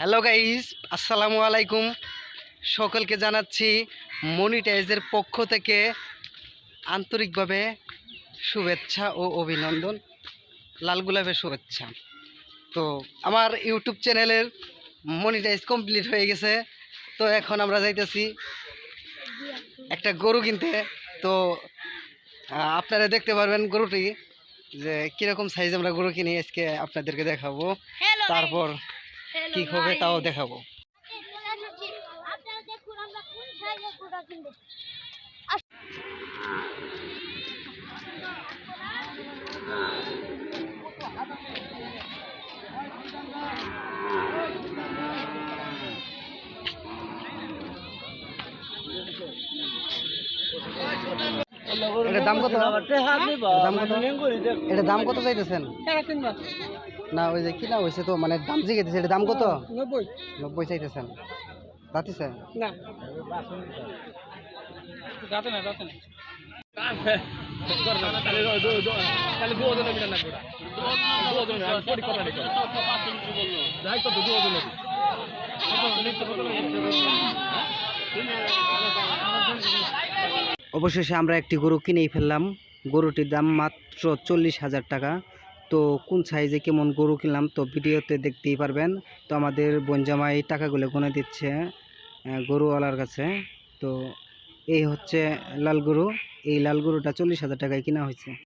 Hello guys আসসালামু আলাইকুম সকলকে জানাচ্ছি মনিটাইজের পক্ষ থেকে আন্তরিকভাবে শুভেচ্ছা ও অভিনন্দন লাল গোলাপের শুভেচ্ছা। তো আমার ইউটিউব চ্যানেলের মনিটাইজ কমপ্লিট হয়ে গেছে। তো এখন আমরা যাইতেছি একটা গরু কিনতে। তো আপনারা দেখতে পারবেন গরুটি যে কীরকম সাইজ আমরা গরু কিনি আজকে আপনাদেরকে দেখাবো। তারপর কি হবে তাও দেখাবো। দাম কত? দাম কত? এটা দাম কত? চাইতেছেন না ওই যে কিনা হয়েছে তো? মানে দাম জিগেছে এটা দাম কত? নব্বই। নব্বই চাইতেছেন। রাতিছে না। না না। না অবশেষে আমরা একটি গরু কিনেই ফেললাম। গরুটির দাম মাত্র চল্লিশ হাজার টাকা। তো কোন সাইজে কেমন গরু কিনলাম তো ভিডিওতে দেখতেই পারবেন। তো আমাদের বনজামাই টাকাগুলো গুনে দিচ্ছে গরুওয়ালার কাছে। তো এই হচ্ছে লাল গরু, এই লাল গরুটা চল্লিশ হাজার টাকায় কেনা হয়েছে।